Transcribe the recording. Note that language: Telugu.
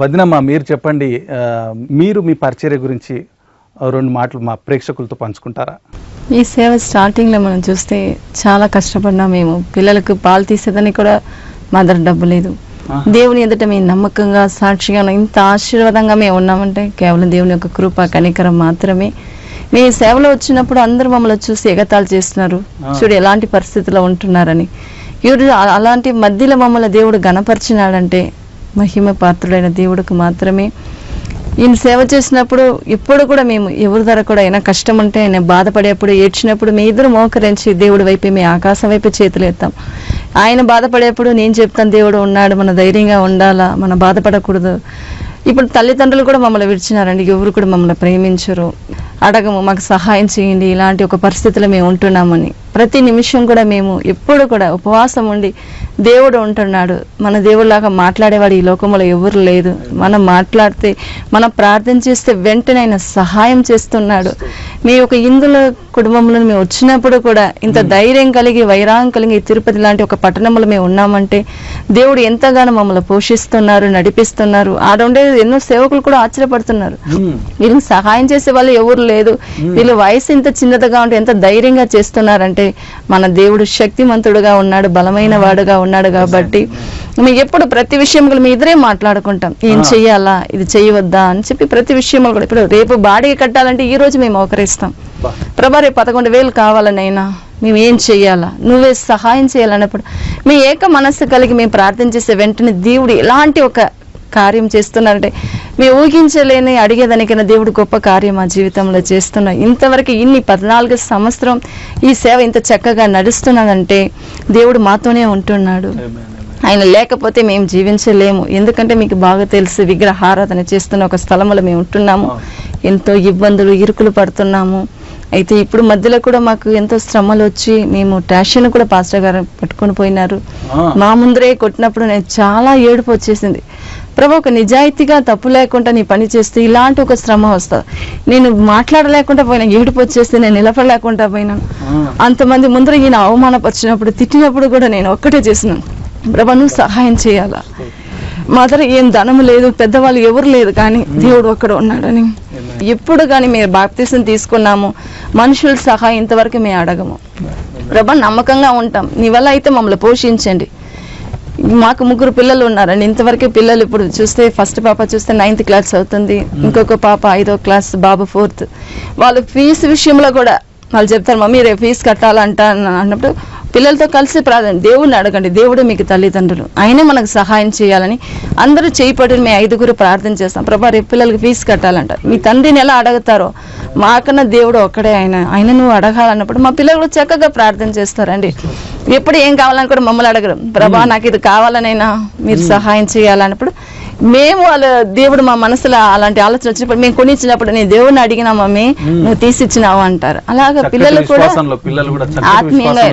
వదినమ్మ మీరు చెప్పండి మీరు మీ పరిచర్య గురించి రెండు మాటలు మా ప్రేక్షకులతో పంచుకుంటారా ఈ సేవ స్టార్టింగ్లో మనం చూస్తే చాలా కష్టపడినా మేము పిల్లలకు పాలు తీసేదని కూడా మా దగ్గర డబ్బు లేదు. దేవుని ఎదుట మేము నమ్మకంగా సాక్షిగా. ఇంత ఆశీర్వాదంగా మేము ఉన్నామంటే కేవలం దేవుని యొక్క కృప కనికరం మాత్రమే మీ సేవలో వచ్చినప్పుడు అందరూ మమ్మల్ని చూసి ఎగతాళి చేస్తున్నారు. చూడు ఎలాంటి పరిస్థితిలో ఉంటున్నారని ఈరోజు అలాంటి మధ్యలో మమ్మల్ని దేవుడు గణపరిచినాడంటే మహిమ పాత్రుడైన దేవుడికి మాత్రమే. ఈయన సేవ చేసినప్పుడు ఎప్పుడు కూడా మేము ఎవరి ధర కూడా అయినా కష్టం ఉంటే ఆయన బాధపడేప్పుడు ఏడ్చినప్పుడు మీ ఇద్దరు మోకరించి దేవుడి వైపు మీ ఆకాశం వైపు చేతులు ఎత్తాం. ఆయన బాధపడేప్పుడు నేను చెప్తాను దేవుడు ఉన్నాడు మన ధైర్యంగా ఉండాలా మన బాధపడకూడదు. ఇప్పుడు తల్లిదండ్రులు కూడా మమ్మల్ని విడిచినారండి ఎవరు కూడా మమ్మల్ని ప్రేమించరు. అడగము మాకు సహాయం చేయండి ఇలాంటి ఒక పరిస్థితిలో మేము ఉంటున్నామని. ప్రతి నిమిషం కూడా మేము ఎప్పుడు కూడా ఉపవాసం ఉండి దేవుడు ఉంటున్నాడు. మన దేవుడిలాగా మాట్లాడేవాడు ఈ లోకంలో ఎవరు లేదు. మనం మాట్లాడితే మనం ప్రార్థన చేస్తే వెంటనే ఆయన సహాయం చేస్తున్నాడు. మీ యొక్క ఇందులో కుటుంబంలో మేము వచ్చినప్పుడు కూడా ఇంత ధైర్యం కలిగి వైరాగం కలిగి తిరుపతి లాంటి ఒక పట్టణంలో మేము ఉన్నామంటే దేవుడు ఎంతగానో మమ్మల్ని పోషిస్తున్నారు నడిపిస్తున్నారు. ఆడుండే ఎన్నో సేవకులు కూడా ఆశ్చర్యపడుతున్నారు. వీళ్ళకి సహాయం చేసే వాళ్ళు ఎవరు లేదు వీళ్ళు వయసు ఇంత చిన్నదిగా ఉంటే ఎంత ధైర్యంగా చేస్తున్నారంటే మన దేవుడు శక్తిమంతుడుగా ఉన్నాడు బలమైన వాడుగా ఉన్నాడు కాబట్టి మేము ఎప్పుడు ప్రతి విషయంలో మీ ఇద్దరే మాట్లాడుకుంటాం. ఏం చెయ్యాలా? ఇది చేయవద్దా? అని చెప్పి ప్రతి విషయంలో కూడా ఇప్పుడు రేపు బాడీ కట్టాలంటే ఈ రోజు మేము ఒకరిస్తాం బా. ప్రభా రేపు పదకొండు వేలు కావాలనైనా మేము ఏం చెయ్యాలా? నువ్వే సహాయం చేయాలన్నప్పుడు మీ ఏక మనస్సు కలిగి మేము ప్రార్థన చేసే వెంటనే దేవుడు ఎలాంటి ఒక కార్యం చేస్తున్నారంటే మేము ఊహించలేని అడిగేదానికైనా దేవుడు గొప్ప కార్యం మా జీవితంలో చేస్తున్నాం ఇంతవరకు ఇన్ని పద్నాలుగు సంవత్సరం ఈ సేవ ఇంత చక్కగా నడుస్తున్నదంటే దేవుడు మాతోనే ఉంటున్నాడు. ఆయన లేకపోతే మేము జీవించలేము. ఎందుకంటే మీకు బాగా తెలుసు విగ్రహారాధన చేస్తున్న ఒక స్థలంలో మేము ఉంటున్నాము. ఎంతో ఇబ్బందులు ఇరుకులు పడుతున్నాము. అయితే ఇప్పుడు మధ్యలో కూడా మాకు ఎంతో శ్రమలు వచ్చి మేము ట్యాషన్ కూడా పాస్టర్ గారు పట్టుకొని పోయినారు. మా ముందరే కొట్టినప్పుడు నేను చాలా ఏడుపు వచ్చేసింది. ప్రభు ఒక నిజాయితీగా తప్పు లేకుండా నీ పని చేస్తే ఇలాంటి ఒక శ్రమ వస్తుంది నేను మాట్లాడలేకుండా పోయినా ఏడుపు వచ్చేస్తే నేను నిలబడలేకుండా పోయినాను ఆ. అంతమంది ముందర ఈయన అవమానపరిచినప్పుడు తిట్టినప్పుడు కూడా నేను ఒక్కటే చేసినాను ప్రభా నువ్వు సహాయం చేయాలా? మా దగ్గర ఏం ధనము లేదు పెద్దవాళ్ళు ఎవరు లేదు కానీ దేవుడు ఒక్కడ ఉన్నాడని. ఎప్పుడు కానీ మీరు బాప్తీసం తీసుకున్నాము మనుషుల సహాయం ఇంతవరకు మేము అడగము. ప్రభా నమ్మకంగా ఉంటాం. నీ వల్ల అయితే మమ్మల్ని పోషించండి. మాకు ముగ్గురు పిల్లలు ఉన్నారండి ఇంతవరకే పిల్లలు ఇప్పుడు చూస్తే ఫస్ట్ పాప చూస్తే నైన్త్ క్లాస్ అవుతుంది ఇంకొక పాప ఐదో క్లాస్ బాబు ఫోర్త్ వాళ్ళు ఫీజు విషయంలో కూడా వాళ్ళు చెప్తారు మమ్మీ రేపు ఫీజు కట్టాలంట అని అన్నప్పుడు పిల్లలతో కలిసి ప్రార్థన. దేవుడిని అడగండి. దేవుడే మీకు తల్లిదండ్రులు. ఆయనే మనకు సహాయం చేయాలని అందరూ చేయి పట్టుకుని మేము ఐదుగురు ప్రార్థన చేస్తాం. ప్రభా రేపు పిల్లలకి ఫీజు కట్టాలంట. మీ తండ్రిని ఎలా అడగతారో మాకన్నా దేవుడు ఒక్కడే ఆయన. ఆయన నువ్వు అడగాలన్నప్పుడు మా పిల్లలు కూడా చక్కగా ప్రార్థన చేస్తారండి. ఎప్పుడు ఏం కావాలని కూడా మమ్మల్ని అడగరు. ప్రభా నాకు ఇది కావాలనైనా మీరు సహాయం చేయాలన్నప్పుడు మేము వాళ్ళ దేవుడు మా మనసులో అలాంటి ఆలోచన వచ్చినప్పుడు మేము కొనిచ్చినప్పుడు నేను దేవుడిని అడిగినా మమ్మీ నువ్వు తీసిచ్చినావు అంటారు. అలాగా పిల్లలు కూడా ఆత్మీయంగా-